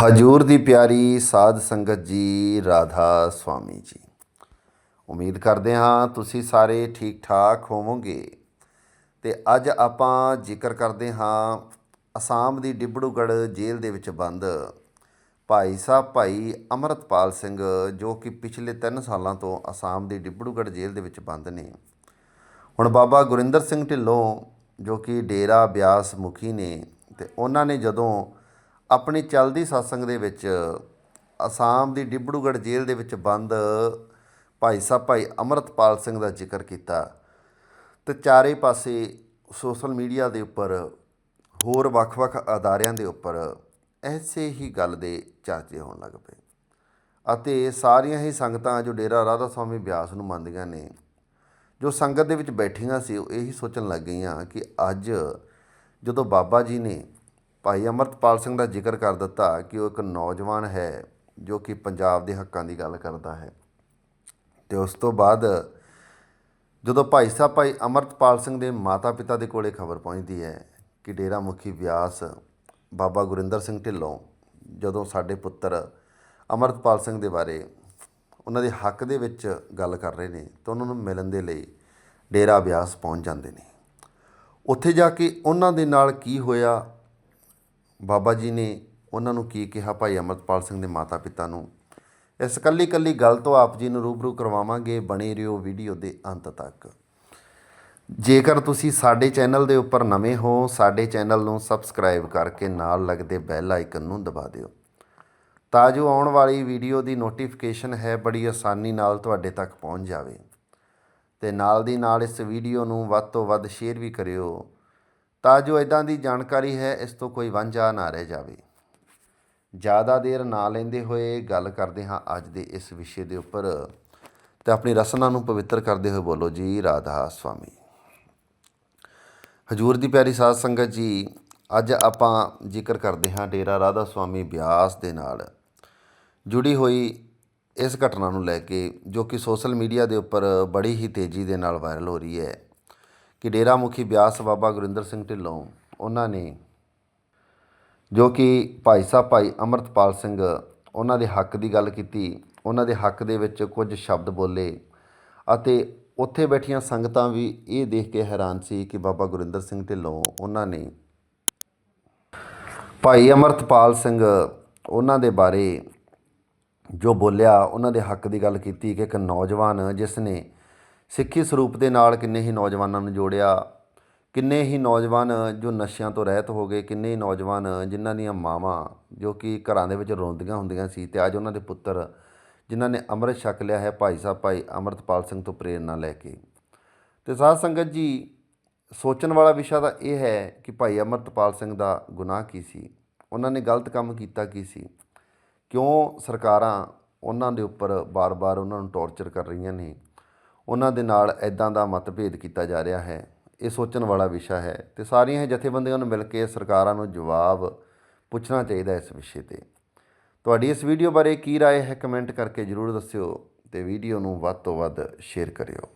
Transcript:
ਹਜੂਰ ਦੀ ਪਿਆਰੀ ਸਾਧ ਸੰਗਤ ਜੀ, ਰਾਧਾ ਸੁਆਮੀ ਜੀ। ਉਮੀਦ ਕਰਦੇ ਹਾਂ ਤੁਸੀਂ ਸਾਰੇ ਠੀਕ ਠਾਕ ਹੋਵੋਗੇ। ਤੇ ਅੱਜ ਆਪਾਂ ਜ਼ਿਕਰ ਕਰਦੇ ਹਾਂ ਅਸਾਮ ਦੀ ਡਿਬੜੂਗੜ੍ਹ ਜੇਲ੍ਹ ਦੇ ਵਿੱਚ ਬੰਦ ਭਾਈ ਸਾਹਿਬ ਭਾਈ ਅਮਰਤਪਾਲ ਸਿੰਘ, ਜੋ ਕਿ ਪਿਛਲੇ 3 ਸਾਲਾਂ ਤੋਂ ਅਸਾਮ ਦੀ ਡਿਬੜੂਗੜ੍ਹ ਜੇਲ੍ਹ ਦੇ ਵਿੱਚ ਬੰਦ ਨੇ। ਹੁਣ ਬਾਬਾ ਗੁਰਿੰਦਰ ਸਿੰਘ ਢਿੱਲੋਂ, ਜੋ ਕਿ ਡੇਰਾ ਬਿਆਸ ਮੁਖੀ ਨੇ, ਤੇ ਉਹਨਾਂ ਨੇ ਜਦੋਂ ਆਪਣੀ ਚੱਲਦੀ satsang ਦੇ ਵਿੱਚ, ਅਸਾਮ ਦੀ ਡਿਬੜੂਗੜ੍ਹ ਜੇਲ੍ਹ ਦੇ ਵਿੱਚ ਬੰਦ ਭਾਈ ਸਾਹਿਬ, ਭਾਈ ਅਮਰਤਪਾਲ ਸਿੰਘ ਦਾ ਜ਼ਿਕਰ ਕੀਤਾ। ਤੇ ਚਾਰੇ ਪਾਸੇ ਸੋਸ਼ਲ ਮੀਡੀਆ ਦੇ ਉੱਪਰ, ਹੋਰ ਵੱਖ-ਵੱਖ ਅਦਾਰਿਆਂ ਦੇ ਉੱਪਰ ਐਸੇ ਹੀ ਗੱਲ ਦੇ ਚਰਚੇ ਹੋਣ ਲੱਗ ਪਏ। ਅਤੇ ਸਾਰੀਆਂ ਹੀ ਸੰਗਤਾਂ ਜੋ ਡੇਰਾ ਰਾਧਾ ਸਵਾਮੀ ਬਿਆਸ ਨੂੰ ਮੰਨਦੀਆਂ ਨੇ, ਜੋ ਸੰਗਤ ਦੇ ਵਿੱਚ ਬੈਠੀਆਂ ਸੀ, ਉਹ ਇਹੀ ਸੋਚਣ ਲੱਗ ਗਈਆਂ ਕਿ ਅੱਜ ਜਦੋਂ ਬਾਬਾ ਜੀ ਨੇ ਭਾਈ ਅਮਰਤਪਾਲ ਸਿੰਘ ਦਾ ਜ਼ਿਕਰ ਕਰ ਦਿੱਤਾ ਕਿ ਉਹ ਇੱਕ ਨੌਜਵਾਨ ਹੈ ਜੋ ਕਿ ਪੰਜਾਬ ਦੇ ਹੱਕਾਂ ਦੀ ਗੱਲ ਕਰਦਾ ਹੈ। ਤੇ ਉਸ ਤੋਂ ਬਾਅਦ ਜਦੋਂ ਭਾਈ ਸਾਹਿਬ, ਭਾਈ ਅਮਰਤਪਾਲ ਸਿੰਘ ਦੇ ਮਾਤਾ-ਪਿਤਾ ਦੇ ਕੋਲੇ ਖਬਰ ਪਹੁੰਚਦੀ ਹੈ ਕਿ ਡੇਰਾ ਮੁਖੀ ਵਿਆਸ ਬਾਬਾ ਗੁਰਿੰਦਰ ਸਿੰਘ ਢਿੱਲੋਂ ਜਦੋਂ ਸਾਡੇ ਪੁੱਤਰ ਅਮਰਤਪਾਲ ਸਿੰਘ ਦੇ ਬਾਰੇ ਉਹਨਾਂ ਦੇ ਹੱਕ ਦੇ ਵਿੱਚ ਗੱਲ ਕਰ ਰਹੇ ਨੇ ਤਾਂ ਉਹਨਾਂ ਨੂੰ ਮਿਲਣ ਦੇ ਲਈ ਡੇਰਾ ਬਿਆਸ ਪਹੁੰਚ ਜਾਂਦੇ ਨੇ। ਉੱਥੇ ਜਾ ਕੇ ਉਹਨਾਂ ਦੇ ਨਾਲ ਕੀ ਹੋਇਆ ਬਾਬਾ ਜੀ ਨੇ ਉਹਨਾਂ ਨੂੰ ਕੀ ਕਿਹਾ? ਭਾਈ ਅਮਰਤਪਾਲ ਸਿੰਘ ਦੇ ਮਾਤਾ-ਪਿਤਾ ਨੂੰ, ਇਸ ਕੱਲੀ ਕੱਲੀ ਗੱਲ ਤੋਂ ਆਪ ਜੀ ਨੂੰ ਰੂਬਰੂ ਕਰਵਾਵਾਂਗੇ, ਬਣੇ ਰਹੋ ਵੀਡੀਓ ਦੇ ਅੰਤ ਤੱਕ। ਜੇਕਰ ਤੁਸੀਂ ਸਾਡੇ ਚੈਨਲ ਦੇ ਉੱਪਰ ਨਵੇਂ ਹੋ, ਸਾਡੇ ਚੈਨਲ ਨੂੰ ਸਬਸਕ੍ਰਾਈਬ ਕਰਕੇ ਨਾਲ ਲੱਗਦੇ ਬੈਲ ਆਈਕਨ ਨੂੰ ਦਬਾ ਦਿਓ। ਤਾਂ ਜੋ ਆਉਣ ਵਾਲੀ ਵੀਡੀਓ ਦੀ ਨੋਟੀਫਿਕੇਸ਼ਨ ਹੈ, ਬੜੀ ਆਸਾਨੀ ਨਾਲ ਤੁਹਾਡੇ ਤੱਕ ਪਹੁੰਚ ਜਾਵੇ। ਤੇ ਨਾਲ ਦੀ ਨਾਲ ਇਸ ਵੀਡੀਓ ਨੂੰ ਵੱਧ ਤੋਂ ਵੱਧ ਸ਼ੇਅਰ ਵੀ ਕਰਿਓ। ਤਾਂ ਜੋ ਇਦਾਂ ਦੀ ਜਾਣਕਾਰੀ ਹੈ, ਇਸ ਤੋਂ ਕੋਈ ਵਾਂਝਾ ਨਾ ਰਹਿ ਜਾਵੇ। ਜ਼ਿਆਦਾ ਦੇਰ ਨਾ ਲੈਂਦੇ ਹੋਏ ਗੱਲ ਕਰਦੇ ਹਾਂ ਅੱਜ ਦੇ ਇਸ ਵਿਸ਼ੇ ਦੇ ਉੱਪਰ। ਤੇ ਆਪਣੀ ਰਸਨਾ ਨੂੰ ਪਵਿੱਤਰ ਕਰਦੇ ਹੋਏ ਬੋਲੋ ਜੀ, ਰਾਧਾ ਸੁਆਮੀ ਹਜੂਰ ਦੀ ਪਿਆਰੀ ਸਾਧ ਸੰਗਤ ਜੀ, ਅੱਜ ਆਪਾਂ ਜ਼ਿਕਰ ਕਰਦੇ ਹਾਂ ਡੇਰਾ ਰਾਧਾ ਸੁਆਮੀ ਬਿਆਸ ਦੇ ਨਾਲ। ਜੁੜੀ ਹੋਈ ਇਸ ਘਟਨਾ ਨੂੰ ਲੈ ਕੇ, ਜੋ ਕਿ ਸੋਸ਼ਲ ਮੀਡੀਆ ਦੇ ਉੱਪਰ ਬੜੀ ਹੀ ਤੇਜ਼ੀ ਦੇ ਨਾਲ ਵਾਇਰਲ ਹੋ ਰਹੀ ਹੈ। ਕਿ ਡੇਰਾ ਮੁਖੀ ਬਿਆਸ ਬਾਬਾ ਗੁਰਿੰਦਰ ਸਿੰਘ ਢਿੱਲੋਂ ਉਹਨਾਂ ਨੇ, ਜੋ ਕਿ ਭਾਈ ਸਾਹਿਬ ਭਾਈ ਅਮਰਤਪਾਲ ਸਿੰਘ ਉਹਨਾਂ ਦੇ ਹੱਕ ਦੀ ਗੱਲ ਕੀਤੀ, ਉਹਨਾਂ ਦੇ ਹੱਕ ਦੇ ਵਿੱਚ ਕੁਝ ਸ਼ਬਦ ਬੋਲੇ ਅਤੇ ਉੱਥੇ ਬੈਠੀਆਂ ਸੰਗਤਾਂ ਵੀ ਇਹ ਦੇਖ ਕੇ ਹੈਰਾਨ ਸੀ ਕਿ ਬਾਬਾ ਗੁਰਿੰਦਰ ਸਿੰਘ ਢਿੱਲੋਂ ਉਹਨਾਂ ਨੇ ਭਾਈ ਅਮਰਤਪਾਲ ਸਿੰਘ ਉਹਨਾਂ ਦੇ ਬਾਰੇ ਜੋ ਬੋਲਿਆ, ਉਹਨਾਂ ਦੇ ਹੱਕ ਦੀ ਗੱਲ ਕੀਤੀ ਕਿ ਇੱਕ ਨੌਜਵਾਨ ਜਿਸ ਨੇ ਸਿੱਖੀ ਸਰੂਪ ਦੇ ਨਾਲ ਕਿੰਨੇ ਹੀ ਨੌਜਵਾਨਾਂ ਨੂੰ ਜੋੜਿਆ, ਕਿੰਨੇ ਹੀ ਨੌਜਵਾਨ ਜੋ ਨਸ਼ਿਆਂ ਤੋਂ ਰਹਿਤ ਹੋ ਗਏ, ਕਿੰਨੇ ਹੀ ਨੌਜਵਾਨ ਜਿਨ੍ਹਾਂ ਦੀਆਂ ਮਾਵਾਂ ਜੋ ਕਿ ਘਰਾਂ ਦੇ ਵਿੱਚ ਰੋਂਦੀਆਂ ਹੁੰਦੀਆਂ ਸੀ ਤੇ ਅੱਜ ਉਹਨਾਂ ਦੇ ਪੁੱਤਰ ਜਿਨ੍ਹਾਂ ਨੇ ਅੰਮ੍ਰਿਤ ਛਕ ਲਿਆ ਹੈ, ਭਾਈ ਸਾਹਿਬ, ਭਾਈ ਅਮਰਤਪਾਲ ਸਿੰਘ ਤੋਂ ਪ੍ਰੇਰਣਾ ਲੈ ਕੇ। ਤੇ ਸਾਧ ਸੰਗਤ ਜੀ, ਸੋਚਣ ਵਾਲਾ ਵਿਸ਼ਾ ਤਾਂ ਇਹ ਹੈ ਕਿ ਭਾਈ ਅਮਰਤਪਾਲ ਸਿੰਘ ਦਾ ਗੁਨਾਹ ਕੀ ਸੀ? ਉਹਨਾਂ ਨੇ ਗਲਤ ਕੰਮ ਕੀਤਾ ਕੀ ਸੀ? ਕਿਉਂ ਸਰਕਾਰਾਂ ਉਹਨਾਂ ਦੇ ਉੱਪਰ ਬਾਰ-ਬਾਰ ਉਹਨਾਂ ਨੂੰ ਟੌਰਚਰ ਕਰ ਰਹੀਆਂ ਨੇ? ਉਹਨਾਂ ਦੇ ਨਾਲ ਐਦਾਂ ਦਾ ਮਤਭੇਦ ਕੀਤਾ ਜਾ ਰਿਹਾ ਹੈ ਇਹ ਸੋਚਣ ਵਾਲਾ ਵਿਸ਼ਾ ਹੈ ਤੇ ਸਾਰੀਆਂ ਇਹ ਜਥੇਬੰਦੀਆਂ ਨੂੰ ਮਿਲ ਕੇ ਸਰਕਾਰਾਂ ਨੂੰ ਜਵਾਬ ਪੁੱਛਣਾ ਚਾਹੀਦਾ ਇਸ ਵਿਸ਼ੇ ਤੇ ਤੁਹਾਡੀ ਇਸ ਵੀਡੀਓ ਬਾਰੇ ਕੀ رائے ਹੈ ਕਮੈਂਟ ਕਰਕੇ ਜਰੂਰ ਦੱਸਿਓ ਤੇ ਵੀਡੀਓ ਨੂੰ ਵੱਧ ਤੋਂ ਵੱਧ ਸ਼ੇਅਰ ਕਰਿਓ